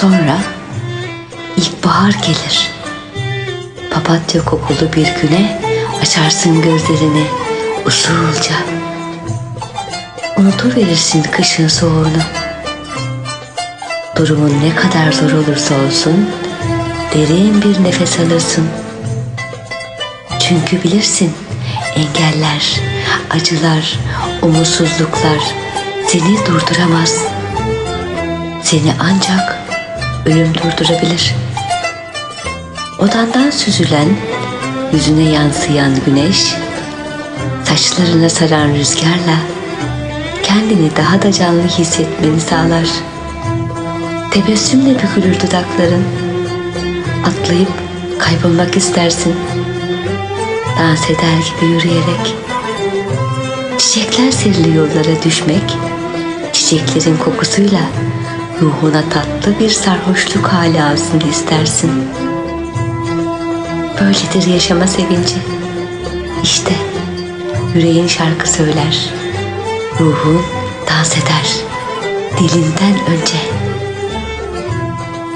Sonra ilkbahar gelir. Papatya kokulu bir güne açarsın gözlerini usulca. Unutuverirsin kışın soğuğunu. Durumun ne kadar zor olursa olsun derin bir nefes alırsın. Çünkü bilirsin engeller, acılar, umutsuzluklar seni durduramaz. Seni ancak ölüm durdurabilir. Odandan süzülen, yüzüne yansıyan güneş, saçlarına saran rüzgarla kendini daha da canlı hissetmeni sağlar. Tebessümle bükülür dudakların. Atlayıp kaybolmak istersin. Dans eder gibi yürüyerek. Çiçekler serili yollara düşmek, çiçeklerin kokusuyla ruhuna tatlı bir sarhoşluk hali alsın istersin. Böyledir yaşama sevinci. İşte yüreğin şarkı söyler. Ruhun dans eder. Dilinden önce.